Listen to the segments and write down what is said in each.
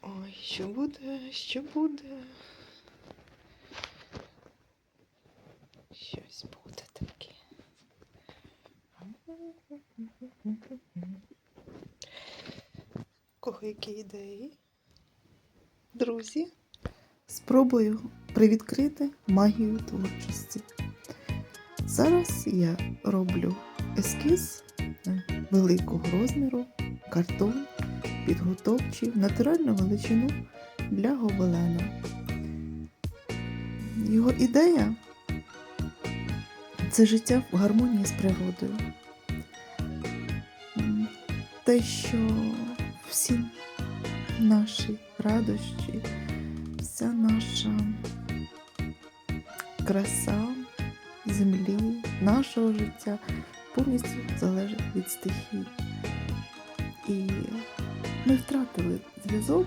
Ой, що буде, що буде? Щось буде таке. Кого які ідеї? Друзі, спробую привідкрити магію творчості. Зараз я роблю ескіз е, великого розміру, картон, підготовчий, в натуральну величину для гобелена. Його ідея це життя в гармонії з природою. Те, що всі наші радощі, вся наша краса землі, нашого життя повністю залежить від стихій. І ми втратили зв'язок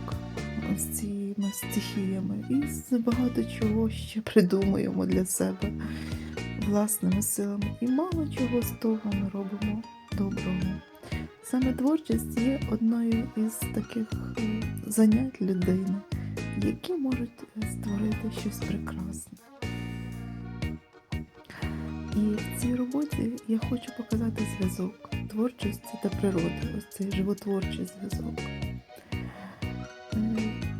з цими стихіями і багато чого ще придумуємо для себе власними силами. І мало чого з того ми робимо доброго. Саме творчість є одною із таких занять людини, які можуть е, створити щось прекрасне. І в цій роботі я хочу показати зв'язок творчості та природи, ось цей животворчий зв'язок. Е,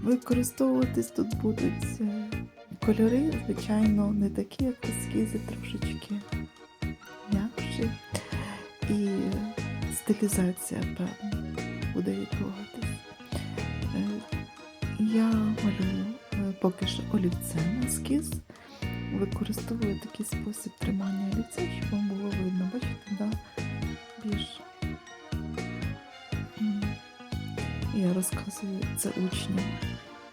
Використовуватись тут будуть е, кольори, звичайно, не такі, як ескізи, трошечки м'якші. І стилізація, певно, буде відбуватись. Е, Я малюю поки що олівцем ескіз. Використовую такий спосіб тримання олівця, щоб вам було видно. Бачите, да? більш. Я розказую це учням,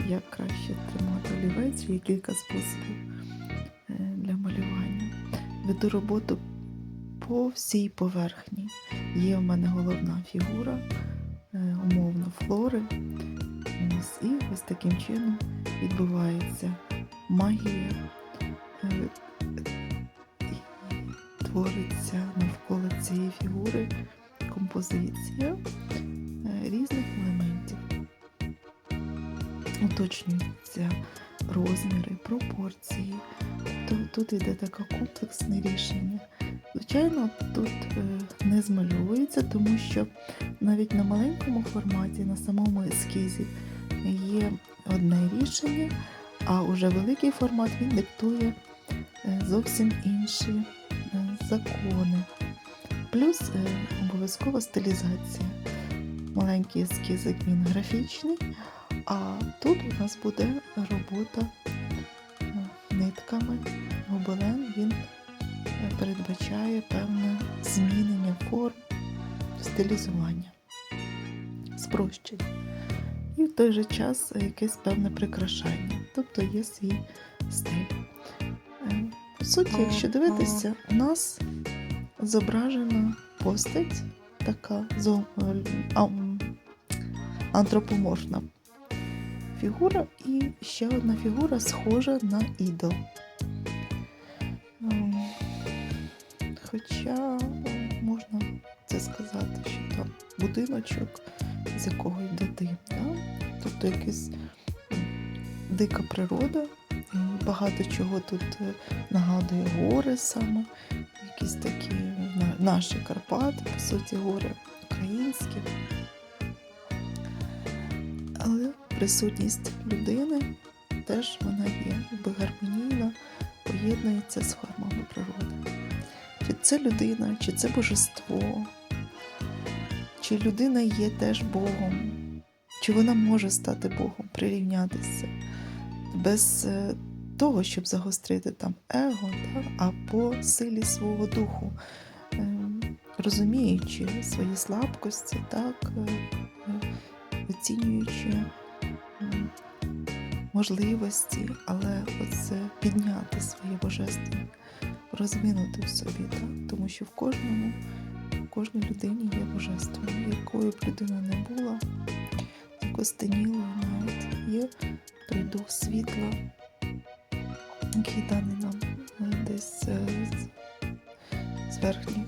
як краще тримати олівець. Є кілька способів е, для малювання. Веду роботу по всій поверхні. Є в мене головна фігура, е, умовно флори. І ось таким чином відбувається магія. Е, Твориться навколо цієї фігури композиція е, різних елементів. Уточнюються розміри, пропорції. Тут йде таке комплексне рішення. Звичайно, тут е, не змальовується, тому що навіть на маленькому форматі, на самому ескізі, є одне рішення, а уже великий формат він диктує зовсім інші е, закони. Плюс е, обов'язкова стилізація. Маленький ескізик він графічний, а тут у нас буде робота е, нитками. Гобелен він передбачає певне змінення форм, стилізування, спрощення. І в той же час якесь певне прикрашання, тобто є свій стиль. По суті, якщо дивитися, у нас зображена постать така зо- а, антропоморфна фігура, і ще одна фігура схожа на ідол. Ем, Хоча можна це сказати, що там будиночок, з якого йде дим. Да? Тобто якась дика природа, багато чого тут е, нагадує гори саме, якісь такі наші Карпати, по суті, гори українські. Але присутність людини теж вона є, якби гармонійна, поєднується з формами природи. Чи це людина, чи це божество, чи людина є теж Богом, чи вона може стати Богом, прирівнятися без е, того, щоб загострити там его, так, а по силі свого духу, ем, розуміючи свої слабкості, так, е, е, оцінюючи можливості, але оце підняти своє божественне, розвинути в собі, так? тому що в кожному, кожній людині є божество, якою б людина не була, закостенілою навіть є той дух світла, який даний нам е, десь е, з- з верхніх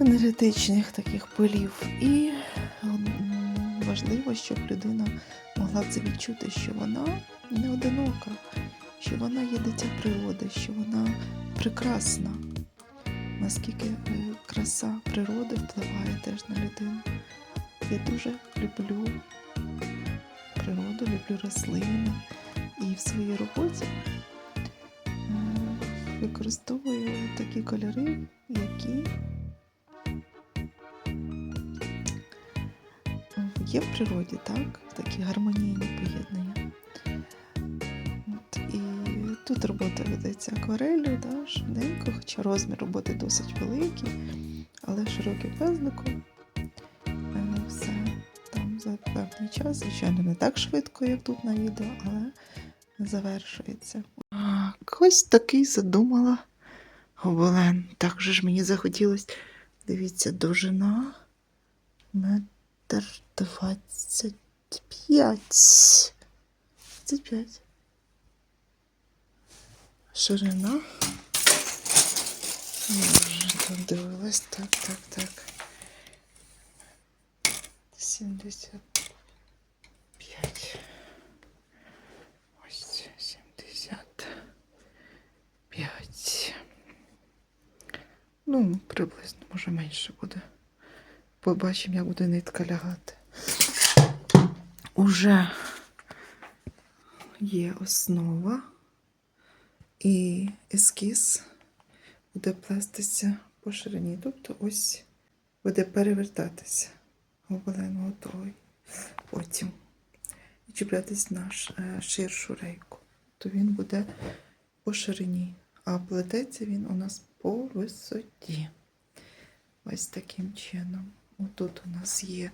енергетичних таких полів. І важливо, щоб людина могла це відчути, що вона не одинока, що вона є дитя природи, що вона прекрасна. Наскільки е, краса природи впливає теж на людину. Я дуже люблю природу, люблю рослини і в своїй роботі е, використовую такі кольори, які є в природі, так? Такі гармонійні поєднання. От, і тут робота ведеться акварелью, да, швиденько, хоча розмір роботи досить великий, але широким пензликом. Там за певний час, звичайно, не так швидко, як тут на відео, але завершується. Ось такий задумала гобелен. Так же ж мені захотілося. Дивіться, довжина метр двадцять п'ять. Двадцять п'ять. Ширина. Вже тут дивилась. Так, так, так. 75. Ось 75. Ну, приблизно, може менше буде. Побачимо, як буде нитка лягати. Уже є основа і ескіз буде плестися по ширині. Тобто ось буде перевертатися. Гобелен готовий. Потім чіплятись на е, ширшу рейку. То він буде по ширині, а плететься він у нас по висоті. Ось таким чином. Отут у нас є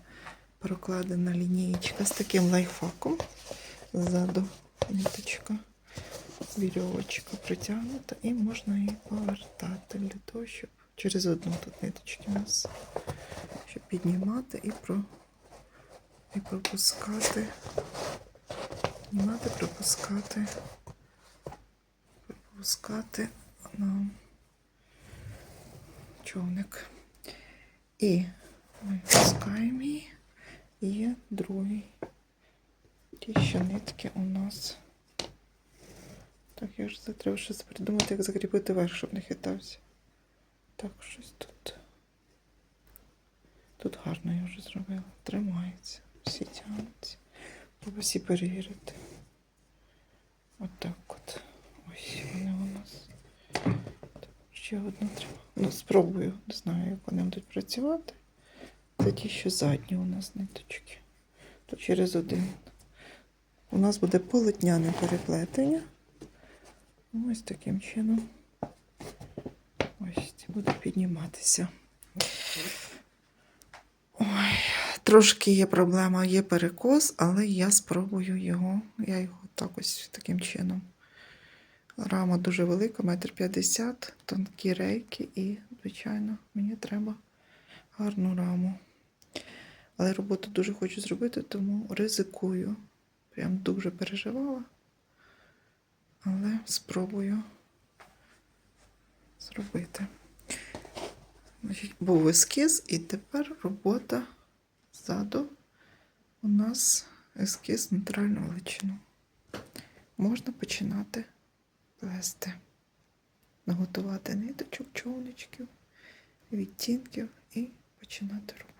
прокладена лінієчка з таким лайфхаком. Ззаду ниточка, вірьовочка притягнута, і можна її повертати для того, щоб через одну тут ниточки у нас, щоб піднімати і, про, і пропускати. Піднімати, пропускати, пропускати на човник. І ми пускаємо її. І другий. Ті ще нитки у нас. Так, я це треба щось придумати, як закріпити верх, щоб не хитався. Так, щось тут. Тут гарно я вже зробила. Тримається. Всі тягнуться. Треба всі перевірити. Отак от. Ось вони у нас. Ще одну треба. Ну, спробую. Не знаю, як вони будуть працювати. Це ті, що задні у нас ниточки. То через один. У нас буде полотняне переплетення. Ось таким чином. Буде підніматися. Ой, трошки є проблема, є перекос, але я спробую його. Я його так ось таким чином. Рама дуже велика, метр п'ятдесят, тонкі рейки, і, звичайно, мені треба гарну раму. Але роботу дуже хочу зробити, тому ризикую. Прям дуже переживала. Але спробую зробити. Був ескіз, і тепер робота ззаду. У нас ескіз нейтральну величину. Можна починати плести, наготувати ниточок, човничків, відтінків і починати робити.